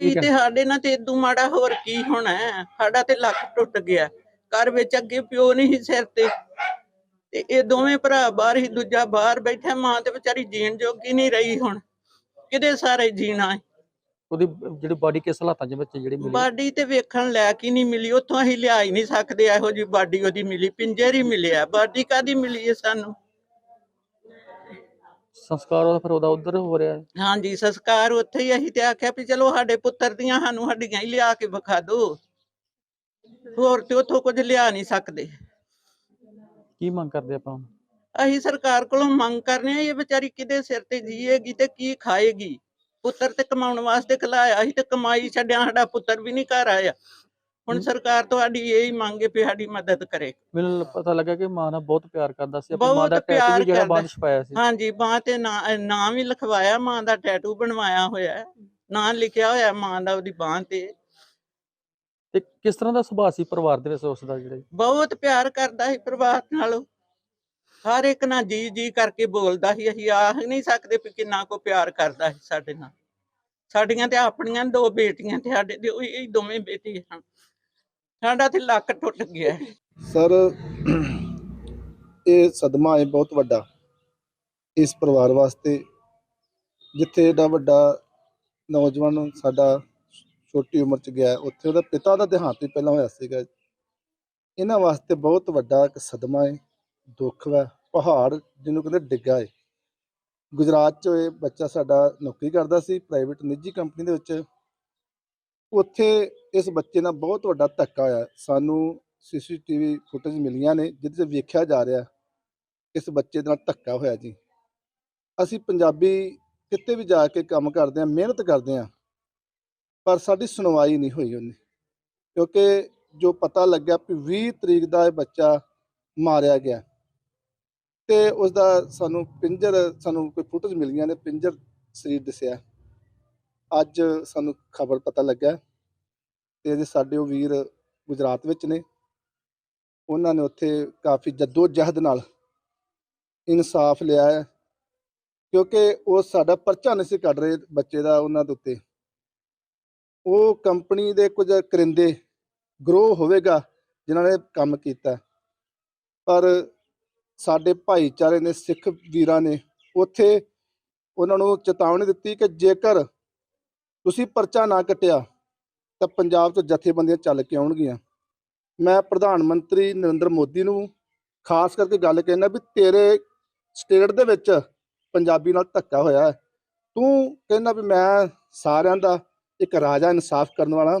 ਕੀ ਤੇ ਸਾਡੇ ਨਾਲ ਤੇ ਇਦੋਂ ਮਾੜਾ ਹੋਰ ਕੀ ਹੋਣਾ ਹੈ? ਸਾਡਾ ਤੇ ਲੱਕ ਟੁੱਟ ਗਿਆ। ਘਰ ਵਿੱਚ ਅੱਗੇ ਪਿਓ ਨਹੀਂ ਸੀ ਸਿਰ ਤੇ। ਤੇ ਇਹ ਦੋਵੇਂ ਭਰਾ ਬਾਹਰ ਹੀ ਦੂਜਾ ਬਾਹਰ ਬੈਠਾ ਮਾਂ ਤੇ ਵਿਚਾਰੀ ਜੀਣ ਜੋਗੀ ਨਹੀਂ ਰਹੀ ਹੁਣ। ਕਿਹਦੇ ਸਾਰੇ ਜੀਣਾ ਹੈ? ਉਹਦੀ ਜਿਹੜੀ ਬਾਡੀ ਕਿਸ ਹਾਲਾਤਾਂ 'ਚ ਵਿੱਚ ਜਿਹੜੀ ਮਿਲੀ? ਬਾਡੀ ਤੇ ਵੇਖਣ ਲਾਇਕ ਹੀ ਨਹੀਂ ਮਿਲੀ। ਉੱਥੋਂ ਅਸੀਂ ਲਿਆ ਹੀ ਨਹੀਂ ਸਕਦੇ। ਇਹੋ ਜੀ ਬਾਡੀ ਉਹਦੀ ਮਿਲੀ। ਪਿੰਜਰ ਹੀ ਮਿਲਿਆ। ਬਾਡੀ ਕਾਦੀ ਮਿਲੀ ਹੈ ਸਾਨੂੰ? ਸੰਸਕਾਰ ਉਹਦਾ ਫਿਰ ਉਹਦਾ ਉਧਰ ਹੋ ਰਿਹਾ ਹੈ। ਹਾਂਜੀ ਸੰਸਕਾਰ ਉੱਥੇ ਹੀ ਅਸੀਂ ਤੇ ਆਖਿਆ ਵੀ ਚਲੋ ਸਾਡੇ ਪੁੱਤਰ ਦੀਆਂ ਸਾਨੂੰ ਹੱਡੀਆਂ ਹੀ ਲਿਆ ਕੇ ਵਿਖਾ ਦਿਓ। ਹੋਰ ਤੇ ਉੱਥੋਂ ਕੁਝ ਲਿਆ ਨਹੀਂ ਸਕਦੇ। ਕੀ ਮੰਗ ਕਰਦੇ ਆਪਾਂ? ਅਸੀਂ ਸਰਕਾਰ ਕੋਲੋਂ ਮੰਗ ਕਰਨੇ ਆ ਇਹ ਵਿਚਾਰੀ ਕਿਹਦੇ ਸਿਰ ਤੇ ਜੀਏਗੀ ਤੇ ਕੀ ਖਾਏਗੀ? ਪੁੱਤਰ ਤੇ ਕਮਾਉਣ ਵਾਸਤੇ ਖਲਾਇਆ ਸੀ ਤੇ ਕਮਾਈ ਛੱਡਿਆ ਸਾਡਾ ਪੁੱਤਰ ਵੀ ਨਹੀਂ ਘਰ ਆਇਆ। ਹੁਣ। ਸਰਕਾਰ ਤੁਹਾਡੀ ਇਹ ਹੀ ਮੰਗ ਹੈ ਵੀ ਸਾਡੀ ਮਦਦ ਕਰੇ। ਮੈਨੂੰ ਪਤਾ ਲੱਗਾ ਕਿ ਮਾਂ ਨਾਲ ਬਹੁਤ ਪਿਆਰ ਕਰਦਾ ਸੀ ਆਪਣੀ ਮਾਂ ਦਾ ਟੈਟੂ ਜਿਹੜਾ 'ਚ ਛਪਾਇਆ ਸੀ। ਹਾਂਜੀ ਬਾਂਹ ਤੇ ਨਾਂ ਵੀ ਲਿਖਵਾਇਆ ਮਾਂ ਦਾ ਟੈਟੂ ਬਣਵਾਇਆ ਹੋਇਆ ਨਾਂ ਲਿਖਿਆ ਹੋਇਆ ਮਾਂ ਦਾ ਉਹਦੀ ਬਾਂਹ ਤੇ। ਤੇ ਕਿਸ ਤਰ੍ਹਾਂ ਦਾ ਸੁਭਾਅ ਸੀ ਪਰਿਵਾਰ ਦੇ ਵਿੱਚ ਉਸ ਦਾ ਜਿਹੜਾ? ਬਹੁਤ ਪਿਆਰ ਕਰਦਾ ਸੀ ਪਰਿਵਾਰ ਨਾਲ। ਹਰ ਇੱਕ ਨਾਲ ਜੀ ਜੀ ਕਰਕੇ ਬੋਲਦਾ ਸੀ ਅਸੀਂ ਆਖ ਨਹੀਂ ਸਕਦੇ ਵੀ ਕਿੰਨਾ ਕੋ ਪਿਆਰ ਕਰਦਾ ਸੀ ਸਾਡੇ ਨਾਲ। ਸਾਡੀਆਂ ਤੇ ਆਪਣੀਆਂ ਦੋ ਬੇਟੀਆਂ ਤੇ ਸਾਡੇ ਤੇ ਉਹੀ ਇਹ ਦੋਵੇਂ ਬੇਟੇ ਹਨ। ਸਾਡਾ ਤੇ ਲੱਕ ਟੁੱਟ ਗਿਆ। ਸਰ, ਇਹ ਸਦਮਾ ਹੈ ਬਹੁਤ ਵੱਡਾ ਇਸ ਪਰਿਵਾਰ ਵਾਸਤੇ, ਜਿੱਥੇ ਏਡਾ ਵੱਡਾ ਨੌਜਵਾਨ ਸਾਡਾ ਛੋਟੀ ਉਮਰ ਚ ਗਿਆ, ਉੱਥੇ ਉਹਦਾ ਪਿਤਾ ਦਾ ਦੇਹਾਂਤ ਵੀ ਪਹਿਲਾਂ ਹੋਇਆ ਸੀਗਾ। ਇਹਨਾਂ ਵਾਸਤੇ ਬਹੁਤ ਵੱਡਾ ਇੱਕ ਸਦਮਾ ਹੈ ਦੁੱਖ ਹੈ ਪਹਾੜ ਜਿਹਨੂੰ ਕਹਿੰਦੇ ਡਿੱਗਾ ਹੈ ਗੁਜਰਾਤ ਚ ਇਹ ਬੱਚਾ ਸਾਡਾ ਨੌਕਰੀ ਕਰਦਾ ਸੀ ਪ੍ਰਾਈਵੇਟ ਨਿੱਜੀ ਕੰਪਨੀ ਦੇ ਵਿੱਚ। ਉੱਥੇ ਇਸ ਬੱਚੇ ਨਾਲ ਬਹੁਤ ਵੱਡਾ ਧੱਕਾ ਹੋਇਆ। ਸਾਨੂੰ ਸੀਸੀਟੀਵੀ ਫੁਟੇਜ ਮਿਲੀਆਂ ਨੇ, ਜਿਹਦੇ 'ਚ ਵੇਖਿਆ ਜਾ ਰਿਹਾ ਇਸ ਬੱਚੇ ਦੇ ਨਾਲ ਧੱਕਾ ਹੋਇਆ ਜੀ। ਅਸੀਂ ਪੰਜਾਬੀ ਕਿਤੇ ਵੀ ਜਾ ਕੇ ਕੰਮ ਕਰਦੇ ਹਾਂ, ਮਿਹਨਤ ਕਰਦੇ ਹਾਂ, ਪਰ ਸਾਡੀ ਸੁਣਵਾਈ ਨਹੀਂ ਹੋਈ ਉਹਨੇ। ਕਿਉਂਕਿ ਜੋ ਪਤਾ ਲੱਗਿਆ ਕਿ 20 ਤਰੀਕ ਦਾ ਇਹ ਬੱਚਾ ਮਾਰਿਆ ਗਿਆ। ਤੇ ਉਸ ਦਾ ਸਾਨੂੰ ਪਿੰਜਰ, ਸਾਨੂੰ ਕੋਈ ਫੁਟੇਜ ਮਿਲੀਆਂ ਨੇ, ਪਿੰਜਰ ਸਰੀਰ ਦਿਸਿਆ। ਅੱਜ ਸਾਨੂੰ ਖਬਰ ਪਤਾ ਲੱਗਾ ਤੇ ਜੇ ਸਾਡੇ ਉਹ ਵੀਰ ਗੁਜਰਾਤ ਵਿੱਚ ਨੇ। ਉਹਨਾਂ ਨੇ ਉੱਥੇ ਕਾਫੀ ਜੱਦੋ ਜਹਿਦ ਨਾਲ ਇਨਸਾਫ ਲਿਆ ਹੈ ਕਿਉਂਕਿ ਉਹ ਸਾਡਾ ਪਰਚਾ ਨਹੀਂ ਸੀ ਕੱਢ ਰਹੇ ਬੱਚੇ ਦਾ ਉਹਨਾਂ ਦੇ ਉੱਤੇ। ਉਹ ਕੰਪਨੀ ਦੇ ਕੁਝ ਕਰਿੰਦੇ ਗਰੋ ਹੋਵੇਗਾ ਜਿਨ੍ਹਾਂ ਨੇ ਕੰਮ ਕੀਤਾ। ਪਰ ਸਾਡੇ ਭਾਈਚਾਰੇ ਨੇ ਸਿੱਖ ਵੀਰਾਂ ਨੇ ਉੱਥੇ ਉਹਨਾਂ ਨੂੰ ਚੇਤਾਵਨੀ ਦਿੱਤੀ ਕਿ ਜੇਕਰ ਤੁਸੀਂ ਪਰਚਾ ਨਾ ਕੱਟਿਆ ਤਾਂ ਪੰਜਾਬ 'ਚ ਜਥੇਬੰਦੀਆਂ ਚੱਲ ਕੇ ਆਉਣਗੀਆਂ। ਮੈਂ ਪ੍ਰਧਾਨ ਮੰਤਰੀ ਨਰਿੰਦਰ ਮੋਦੀ ਨੂੰ ਖਾਸ ਕਰਕੇ ਗੱਲ ਕਹਿਣਾ ਵੀ ਤੇਰੇ ਸਟੇਟ ਦੇ ਵਿੱਚ ਪੰਜਾਬੀ ਨਾਲ ਧੱਕਾ ਹੋਇਆ ਹੈ। ਤੂੰ ਕਹਿੰਦਾ ਵੀ ਮੈਂ ਸਾਰਿਆਂ ਦਾ ਇੱਕ ਰਾਜਾ ਇਨਸਾਫ ਕਰਨ ਵਾਲਾ,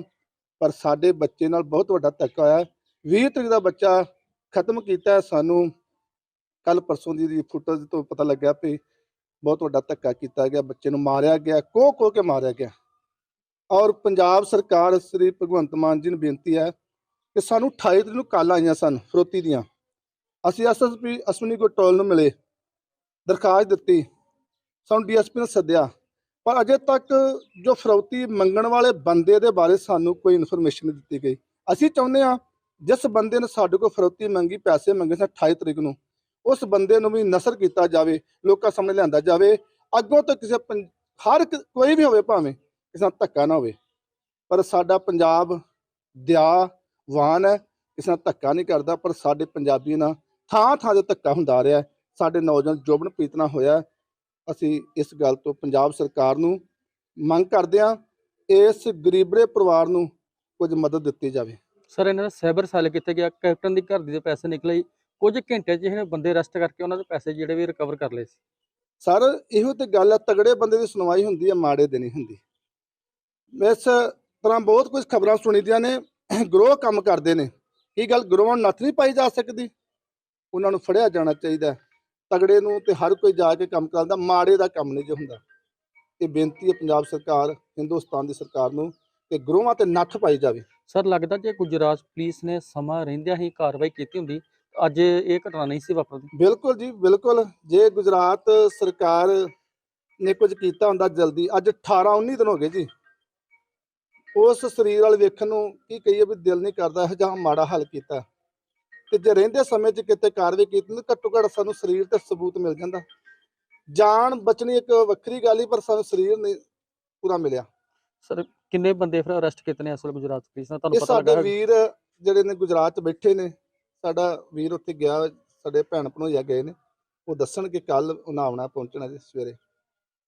ਪਰ ਸਾਡੇ ਬੱਚੇ ਨਾਲ ਬਹੁਤ ਵੱਡਾ ਧੱਕਾ ਹੋਇਆ ਹੈ। 20 ਤਰੀਕ ਦਾ ਬੱਚਾ ਖਤਮ ਕੀਤਾ ਸਾਨੂੰ ਕੱਲ ਪਰਸੋਂ ਦੀ ਦੀ ਫੁਟੇਜ ਤੋਂ ਪਤਾ ਲੱਗਿਆ ਵੀ ਬਹੁਤ ਵੱਡਾ ਧੱਕਾ ਕੀਤਾ ਗਿਆ, ਬੱਚੇ ਨੂੰ ਮਾਰਿਆ ਗਿਆ ਕੋ ਕੋਹ ਕੇ ਮਾਰਿਆ ਗਿਆ। ਔਰ ਪੰਜਾਬ ਸਰਕਾਰ ਸ੍ਰੀ ਭਗਵੰਤ ਮਾਨ ਜੀ ਨੂੰ ਬੇਨਤੀ ਹੈ ਕਿ ਸਾਨੂੰ 28 ਤਰੀਕ ਨੂੰ ਕਾਲਾਂ ਆਈਆਂ ਸਨ ਫਰੋਤੀ ਦੀਆਂ। ਅਸੀਂ ਐਸਐਸਪੀ ਅਸ਼ਵਨੀ ਗੋਟੋਲ ਨੂੰ ਮਿਲੇ, ਦਰਖਾਸਤ ਦਿੱਤੀ, ਸਾਨੂੰ ਡੀਐਸਪੀ ਨੇ ਸੱਦਿਆ। ਪਰ ਅਜੇ ਤੱਕ ਜੋ ਫਰੋਤੀ ਮੰਗਣ ਵਾਲੇ ਬੰਦੇ ਦੇ ਬਾਰੇ ਸਾਨੂੰ ਕੋਈ ਇਨਫੋਰਮੇਸ਼ਨ ਨਹੀਂ ਦਿੱਤੀ ਗਈ। ਅਸੀਂ ਚਾਹੁੰਦੇ ਹਾਂ ਜਿਸ ਬੰਦੇ ਨੇ ਸਾਡੇ ਕੋਲ ਫਰੋਤੀ ਮੰਗੀ, ਪੈਸੇ ਮੰਗੇ ਸਨ 28 ਤਰੀਕ ਨੂੰ, ਉਸ ਬੰਦੇ ਨੂੰ ਵੀ ਨਸਰ ਕੀਤਾ ਜਾਵੇ, ਲੋਕਾਂ ਸਾਹਮਣੇ ਲਿਆਂਦਾ ਜਾਵੇ, ਅੱਗੋਂ ਤੋਂ ਕਿਸੇ ਪੰ- ਹਰ ਕੋਈ ਵੀ ਹੋਵੇ ਭਾਵੇਂ ਕਿਸੇ ਨਾਲ ਧੱਕਾ ਨਾ ਹੋਵੇ। ਪਰ ਸਾਡਾ ਪੰਜਾਬ ਦਿਆਵਾਨ ਹੈ ਕਿਸੇ ਨਾਲ ਧੱਕਾ ਨਹੀਂ ਕਰਦਾ ਪਰ ਸਾਡੇ ਪੰਜਾਬੀ ਨਾਲ ਥਾਂ ਥਾਂ ਤੇ ਧੱਕਾ ਹੁੰਦਾ ਰਿਹਾ। ਸਾਡੇ ਨੌਜਵਾਨ ਜੋਬਨ ਪੀਤਨਾ ਹੋਇਆ। ਅਸੀਂ ਇਸ ਗੱਲ ਤੋਂ ਪੰਜਾਬ ਸਰਕਾਰ ਨੂੰ ਮੰਗ ਕਰਦੇ ਹਾਂ ਇਸ ਗਰੀਬੜੇ ਪਰਿਵਾਰ ਨੂੰ ਕੁਝ ਮਦਦ ਦਿੱਤੀ ਜਾਵੇ। ਸਰ ਇਹਨਾਂ ਦਾ ਸਾਈਬਰ ਸੈੱਲ ਕਿੱਥੇ ਗਿਆ? ਕੈਪਟਨ ਦੀ ਘਰ ਦੀ ਦੇ ਪੈਸੇ ਨਿਕਲੇ ਕੁਝ ਘੰਟੇ 'ਚ ਇਹਨੇ ਬੰਦੇ ਅਰੈਸਟ ਕਰਕੇ ਉਹਨਾਂ ਦੇ ਪੈਸੇ ਜਿਹੜੇ ਵੀ ਰਿਕਵਰ ਕਰ ਲਏ ਸੀ। ਸਰ ਇਹੋ ਤੇ ਗੱਲ ਹੈ ਤਗੜੇ ਬੰਦੇ ਦੀ ਸੁਣਵਾਈ ਹੁੰਦੀ ਹੈ ਮਾੜੇ ਦੀ ਨਹੀਂ ਹੁੰਦੀ। ਇਸ ਤਰ੍ਹਾਂ ਬਹੁਤ ਕੁਝ ਖਬਰਾਂ ਸੁਣੀਦੀਆਂ ਨੇ ਗਰੋਹ ਕੰਮ ਕਰਦੇ ਨੇ। ਕੀ ਗੱਲ ਗਰੋਹਾਂ ਨੱਥ ਨਹੀਂ ਪਾਈ ਜਾ ਸਕਦੀ? ਉਹਨਾਂ ਨੂੰ ਫੜਿਆ ਜਾਣਾ ਚਾਹੀਦਾ। ਤਗੜੇ ਨੂੰ ਤੇ ਹਰ ਕੋਈ ਜਾ ਕੇ ਕੰਮ ਕਰਦਾ ਮਾੜੇ ਦਾ ਕੰਮ ਨਹੀਂ ਜੋ ਹੁੰਦਾ। ਇਹ ਬੇਨਤੀ ਹੈ ਪੰਜਾਬ ਸਰਕਾਰ ਹਿੰਦੁਸਤਾਨ ਦੀ ਸਰਕਾਰ ਨੂੰ ਕਿ ਗਰੋਹਾਂ ਤੇ ਨੱਥ ਪਾਈ ਜਾਵੇ। ਸਰ ਲੱਗਦਾ ਜੇ ਗੁਜਰਾਤ ਪੁਲਿਸ ਨੇ ਸਮਾਂ ਰਹਿੰਦਿਆਂ ਹੀ ਕਾਰਵਾਈ ਕੀਤੀ ਹੁੰਦੀ। ਅੱਜ ਇਹ ਘਟਨਾ ਨਹੀਂ ਸੀ ਵਾਪਰਦੀ। ਬਿਲਕੁਲ ਜੀ ਬਿਲਕੁਲ। ਜੇ ਗੁਜਰਾਤ ਸਰਕਾਰ ਨੇ ਕੁਝ ਕੀਤਾ ਹੁੰਦਾ ਜਲਦੀ ਅੱਜ 18 19 ਦਿਨ ਹੋ ਗਏ ਜੀ। ਉਸ ਸਰੀਰ ਵਾਲ ਵੇਖਣ ਨੂੰ ਕੀ ਕਹੀਏ ਵੀ ਦਿਲ ਨਹੀਂ ਕਰਦਾ ਇਹ ਜਾਂ ਮਾੜਾ ਹੱਲ ਕੀਤਾ। ਤੇ ਜੇ ਰਹਿੰਦੇ ਸਮੇਂ 'ਚ ਕਿਤੇ ਕਾਰਵਾਈ ਕੀਤੀ ਤਾਂ ਘੱਟੋ ਘੱਟ ਸਾਨੂੰ ਸਰੀਰ ਤੇ ਸਬੂਤ ਮਿਲ ਜਾਂਦਾ। ਜਾਨ ਬਚਣੀ ਇੱਕ ਵੱਖਰੀ ਗੱਲ ਹੀ ਪਰ ਸਾਨੂੰ ਸਰੀਰ ਨਹੀਂ ਪੂਰਾ ਮਿਲਿਆ। ਸਰ ਕਿੰਨੇ ਬੰਦੇ ਫਿਰ ਅਰੈਸਟ ਕੀਤੇ ਨੇ ਅਸਲ ਗੁਜਰਾਤ ਪੁਲਿਸ ਨੇ ਤੁਹਾਨੂੰ ਪਤਾ ਸਾਡੇ ਲੱਗਾ ਵੀਰ ਜਿਹੜੇ ਨੇ ਗੁਜਰਾਤ 'ਚ ਬੈਠੇ ਨੇ ਸਾਡਾ ਵੀਰ ਉੱਥੇ ਗਿਆ ਸਾਡੇ ਭੈਣ ਭਣੋਈਆ ਗਏ ਨੇ। ਉਹ ਦੱਸਣ ਕਿ ਕੱਲ ਉਹਨਾਂ ਆਉਣਾ ਪਹੁੰਚਣਾ ਜੀ ਸਵੇਰੇ।